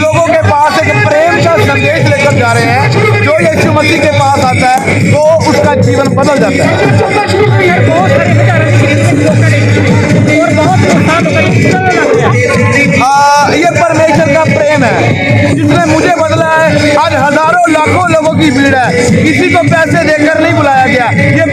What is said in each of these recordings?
लोगों के पास एक प्रेम का संदेश लेकर जा रहे हैं। जो यीशु मसीह के पास आता है तो उसका जीवन बदल जाता है। आ, ये परमेश्वर का प्रेम है। जिसने मुझे बदला है आज हज़ारों लाखों लोगों की भीड़ है। किसी को पैसे देकर नहीं बुलाया गया। ये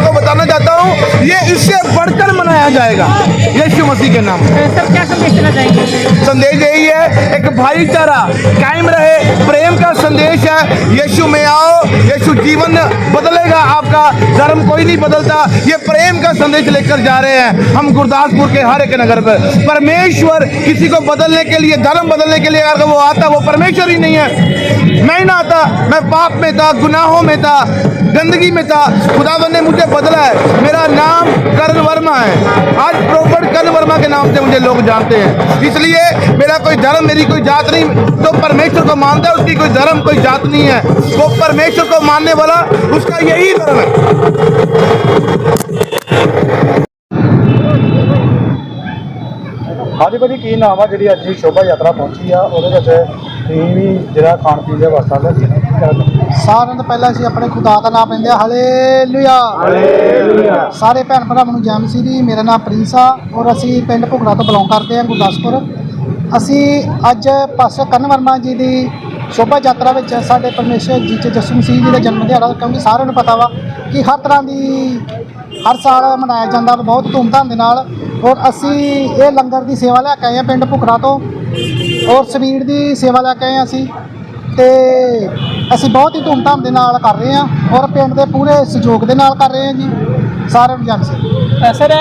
आपको बताना चाहता हूँ ये इससे बढ़कर मनाया जाएगा। यीशु मसीह के नाम। सर क्या संदेश देना चाहेंगे? संदेश यही है एक भाईचारा कायम रहे। प्रेम का संदेश है यीशु में आओ यीशु जीवन बदलेगा आपका धर्म कोई नहीं बदलता। ये प्रेम का संदेश लेकर जा रहे हैं। हम गुरदासपुर के हर एक नगर पर। परमेश्वर किसी को बदलने के लिए धर्म बदलने के लिए अगर वो आता वो परमेश्वर ही नहीं है। मैं ना आता मैं पाप में था गुनाहों में था गंदगी में था। खुदावन ने मुझे बदला है मेरा नाम कर्ण वर्मा है आज प्रॉपर कर्ण वर्मा के नाम से मुझे लोग जानते हैं इसलिए मेरा कोई धर्म मेरी कोई जात नहीं तो परमेश्वर को मानता है उसकी कोई धर्म कोई जात नहीं है वो परमेश्वर को मानने वाला उसका यही धर्म है ਹਾਂਜੀ ਭਾਜੀ ਕੀ ਨਾਮ ਆ ਜਿਹੜੀ ਅੱਜ ਦੀ ਸ਼ੋਭਾ ਯਾਤਰਾ ਪਹੁੰਚੀ ਆ ਉਹਦੇ ਵਿੱਚ ਤੁਸੀਂ ਵੀ ਜਿਹੜਾ ਖਾਣ ਪੀਣ ਦੇ ਵਸਤਾਂ ਦਾ ਸੀ ਸਾਰਿਆਂ ਤੋਂ ਪਹਿਲਾਂ ਅਸੀਂ ਆਪਣੇ ਖੁਦਾ ਦਾ ਨਾਮ ਲੈਂਦੇ ਹਾਂ। ਹਾਲੇਲੂਇਆ। ਹਾਲੇਲੂਇਆ। ਸਾਰੇ ਭੈਣ ਭਰਾਵਾਂ ਨੂੰ ਜੈ ਮਸੀਹ ਦੀ ਮੇਰਾ ਨਾਮ ਪ੍ਰਿੰਸ ਆ ਔਰ ਅਸੀਂ ਪਿੰਡ ਭੁਗੜਾ ਤੋਂ ਬਿਲੋਂਗ ਕਰਦੇ ਹਾਂ ਗੁਰਦਾਸਪੁਰ। ਅਸੀਂ ਅੱਜ ਪਾਸਟਰ ਕਰਨ ਵਰਮਾ ਜੀ ਦੀ ਸ਼ੋਭਾ ਯਾਤਰਾ ਵਿੱਚ ਸਾਡੇ ਪਰਮੇਸ਼ਰ ਜੀ ਚ ਜਸੂ ਮਸੀਹ ਜੀ ਦਾ ਜਨਮ ਦਿਹਾੜਾ ਕਿਉਂਕਿ ਸਾਰਿਆਂ ਨੂੰ ਪਤਾ ਵਾ ਕਿ ਹਰ ਤਰ੍ਹਾਂ ਦੀ ਹਰ ਸਾਲ ਮਨਾਇਆ ਜਾਂਦਾ ਵਾ ਬਹੁਤ ਧੂਮਧਾਮ ਦੇ ਨਾਲ। ਔਰ ਅਸੀਂ ਇਹ ਲੰਗਰ ਦੀ ਸੇਵਾ ਲੈ ਕੇ ਆਏ ਹਾਂ ਪਿੰਡ ਭੁਗੜਾ ਤੋਂ। ਔਰ ਸਵੀਰ ਦੀ ਸੇਵਾ ਲੈ ਕੇ ਆਏ ਹਾਂ ਅਸੀਂ। ਤੇ ਅਸੀਂ ਬਹੁਤ ਹੀ ਧੂਮਧਾਮ ਦੇ ਨਾਲ ਕਰ ਰਹੇ ਹਾਂ ਔਰ ਪਿੰਡ ਦੇ ਪੂਰੇ ਸਹਿਯੋਗ ਦੇ ਨਾਲ ਕਰ ਰਹੇ ਹਾਂ ਜੀ ਸਾਰੇ ਰੁਝਾਨ ਸਰ ਸਰ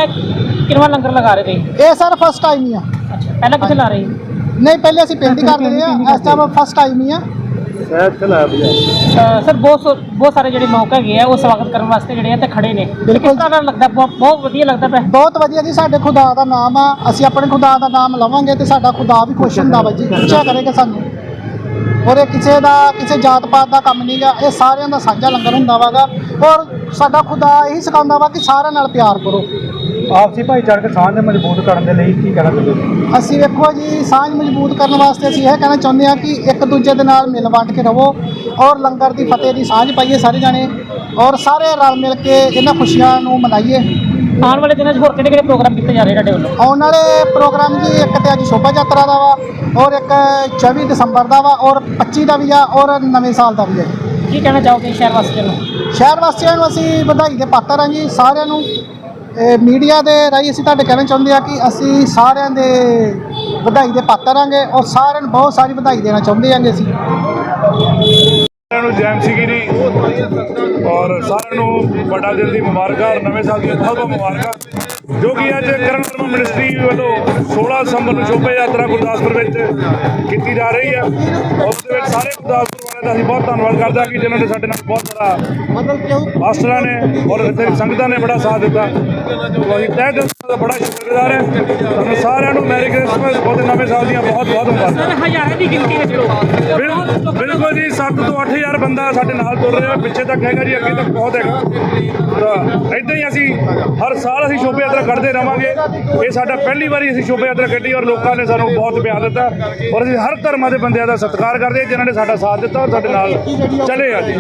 ਕਿੰਨਾ ਲੰਗਰ ਲਗਾ ਰਹੇ ਨੇ ਇਹ ਸਰ ਫਸਟ ਟਾਈਮ ਹੀ ਆ। ਪਹਿਲਾਂ ਕਿੱਥੇ ਲਾ ਰਹੇ? ਨਹੀਂ ਪਹਿਲੇ ਅਸੀਂ ਪਿੰਡ ਹੀ ਕਰਦੇ ਰਹੇ ਆ ਇਸ ਟਾਈਮ ਫਸਟ ਟਾਈਮ ਹੀ ਆ। ਸਰ ਬਹੁਤ ਬਹੁਤ ਸਾਰੇ ਜਿਹੜੇ ਲੋਕ ਹੈਗੇ ਆ ਉਹ ਸਵਾਗਤ ਕਰਨ ਵਾਸਤੇ ਜਿਹੜੇ ਆ ਤੇ ਖੜੇ ਨੇ। ਬਿਲਕੁਲ ਤਰ੍ਹਾਂ ਲੱਗਦਾ ਬਹੁਤ ਵਧੀਆ ਲੱਗਦਾ ਪਿਆ? ਬਹੁਤ ਵਧੀਆ ਜੀ ਸਾਡੇ ਖੁਦਾ ਦਾ ਨਾਮ ਆ। ਅਸੀਂ ਆਪਣੇ ਖੁਦਾ ਦਾ ਨਾਮ ਲਵਾਂਗੇ ਤੇ ਸਾਡਾ ਖੁਦਾ ਵੀ ਖੁਸ਼ ਹੁੰਦਾ ਵਾ ਜੀ। ਪੁੱਛਿਆ ਕਰੇਗਾ ਸਾਨੂੰ। ਔਰ ਇਹ ਕਿਸੇ ਦਾ ਕਿਸੇ ਜਾਤ ਪਾਤ ਦਾ ਕੰਮ ਨਹੀਂਗਾ ਇਹ ਸਾਰਿਆਂ ਦਾ ਸਾਂਝਾ ਲੰਗਰ ਹੁੰਦਾ ਵਾਗਾ ਔਰ ਸਾਡਾ ਖੁਦਾ ਇਹੀ ਸਿਖਾਉਂਦਾ ਵਾ ਕਿ ਸਾਰਿਆਂ ਨਾਲ ਪਿਆਰ ਕਰੋ। ਆਪਸੀ ਭਾਈਚਾਰਕ ਸਾਂਝ ਨੂੰ ਮਜ਼ਬੂਤ ਕਰਨ ਦੇ ਲਈ ਕੀ ਕਹਿਣਾ ਚਾਹੁੰਦੇ ਹੋ? ਅਸੀਂ ਵੇਖੋ ਜੀ ਸਾਂਝ ਮਜ਼ਬੂਤ ਕਰਨ ਵਾਸਤੇ ਅਸੀਂ ਇਹ ਕਹਿਣਾ ਚਾਹੁੰਦੇ ਹਾਂ ਕਿ ਇੱਕ ਦੂਜੇ ਦੇ ਨਾਲ ਮਿਲ ਵੰਡ ਕੇ ਰਹੋ ਔਰ ਲੰਗਰ ਦੀ ਫਤਿਹ ਦੀ ਸਾਂਝ ਪਾਈਏ ਸਾਰੇ ਜਾਣੇ ਔਰ ਸਾਰੇ ਰਲ ਮਿਲ ਕੇ ਇਹਨਾਂ ਖੁਸ਼ੀਆਂ ਨੂੰ ਮਨਾਈਏ। ਆਉਣ ਵਾਲੇ ਦਿਨਾਂ 'ਚ ਹੋਰ ਕਿਹੜੇ ਕਿਹੜੇ ਪ੍ਰੋਗਰਾਮ ਕੀਤੇ ਜਾ ਰਹੇ ਤੁਹਾਡੇ ਵੱਲੋਂ? ਆਉਣ ਵਾਲੇ ਪ੍ਰੋਗਰਾਮ ਜੀ ਇੱਕ ਤੇ ਅੱਜ ਸ਼ੋਭਾ ਯਾਤਰਾ ਦਾ ਵਾ ਔਰ ਇੱਕ 24 ਦਸੰਬਰ ਦਾ ਵਾ ਔਰ 25 ਦਾ ਵੀ ਆ ਔਰ ਨਵੇਂ ਸਾਲ ਦਾ ਵੀ ਆ। ਜੀ ਕੀ ਕਹਿਣਾ ਚਾਹੋਗੇ ਸ਼ਹਿਰ ਵਾਸੀਆਂ ਨੂੰ? ਸ਼ਹਿਰ ਵਾਸੀਆਂ ਨੂੰ ਅਸੀਂ ਵਧਾਈ ਦੇ ਪਾਤਰ ਹਾਂ ਜੀ ਸਾਰਿਆਂ ਨੂੰ। ਮੀਡੀਆ ਦੇ ਰਾਹੀਂ ਅਸੀਂ ਤੁਹਾਡੇ ਕਹਿਣਾ ਚਾਹੁੰਦੇ ਆ ਕਿ ਅਸੀਂ ਸਾਰਿਆਂ ਦੇ ਵਧਾਈ ਦੇ ਪਾਤਰ ਹਾਂਗੇ ਔਰ ਸਾਰਿਆਂ ਨੂੰ ਬਹੁਤ ਸਾਰੀ ਵਧਾਈ ਦੇਣਾ ਚਾਹੁੰਦੇ ਹਾਂਗੇ ਅਸੀਂ। ਸਾਰਿਆਂ ਨੂੰ ਜੈਮ ਸੀਗੀ ਜੀ। ਔਰ ਸਾਰਿਆਂ ਨੂੰ ਵੱਡਾ ਦਿਲ ਦੀ ਮੁਬਾਰਕਾਂ ਔਰ ਨਵੇਂ ਸਾਲ ਦੀਆਂ ਬਹੁਤ ਬਹੁਤ ਮੁਬਾਰਕਾਂ। ਜੋ ਕਿ ਅੱਜ ਕਰਨ ਵਰਮਾ ਮਿਨਿਸਟਰੀ ਵੱਲੋਂ 16 ਦਸੰਬਰ ਨੂੰ ਸ਼ੋਭਾ ਯਾਤਰਾ ਗੁਰਦਾਸਪੁਰ ਵਿੱਚ ਕੀਤੀ ਜਾ ਰਹੀ ਹੈ। ਉਸ ਦੇ ਵਿੱਚ ਸਾਰੇ ਗੁਰਦਾਸਪੁਰ ਵਾਲਿਆਂ ਦਾ ਅਸੀਂ ਬਹੁਤ ਧੰਨਵਾਦ ਕਰਦੇ ਕਿ ਜਿਨ੍ਹਾਂ ਨੇ ਸਾਡੇ ਨਾਲ ਬਹੁਤ ਬੜਾ ਕਿਉਂ ਮਾਸਟਰਾਂ ਨੇ ਔਰ ਇੱਥੇ ਸੰਗਤਾਂ ਨੇ ਬੜਾ ਸਾਥ ਦਿੱਤਾ। ਅਸੀਂ ਤਹਿ ਦਿਲ ਦਾ ਬੜਾ ਸ਼ੁਕਰਗੁਜ਼ਾਰ ਹਾਂ। ਤੁਹਾਨੂੰ ਸਾਰਿਆਂ ਨੂੰ ਮੈਰੀ ਕ੍ਰਿਸਮਸ ਬਹੁਤ ਨਵੇਂ ਸਾਲ ਦੀਆਂ ਬਹੁਤ ਬਹੁਤ ਮੁਬਾਰਕਾਂ। ਸਰ ਹਜ਼ਾਰਾਂ ਦੀ ਗਿਣਤੀ ਵਿੱਚ ਲੋਕ। ਬਿਲਕੁਲ ਜੀ 7 ਤੋਂ 8000 ਬੰਦਾ ਸਾਡੇ ਨਾਲ ਤੁਰ ਰਿਹਾ, ਪਿੱਛੇ ਤੱਕ ਹੈਗਾ ਜੀ, ਅੱਗੇ ਤੱਕ ਬਹੁਤ ਹੈਗਾ। ਤਾਂ ਇਦਾਂ ਹੀ ਅਸੀਂ ਹਰ ਸਾਲ ਅਸੀਂ ਸ਼ੋਭਾ ਯਾਤਰਾ ਕੱਢਦੇ ਰਵਾਂਗੇ। ਇਹ ਸਾਡਾ ਪਹਿਲੀ ਵਾਰੀ ਅਸੀਂ ਸ਼ੋਭਾ ਯਾਤਰਾ ਕੱਢੀ ਔਰ ਲੋਕਾਂ ਨੇ ਸਾਨੂੰ ਬਹੁਤ ਪਿਆਰ ਦਿੱਤਾ। ਔਰ ਅਸੀਂ ਹਰ ਧਰਮਾਂ ਦੇ ਬੰਦਿਆਂ ਦਾ ਸਤਿਕਾਰ ਕਰਦੇ ਹਾਂ, ਜਿਨ੍ਹਾਂ ਨੇ ਸਾਡਾ ਸਾਥ ਦਿੱਤਾ ਔਰ ਸਾਡੇ ਨਾਲ ਚਲੇ ਆ ਜੀ।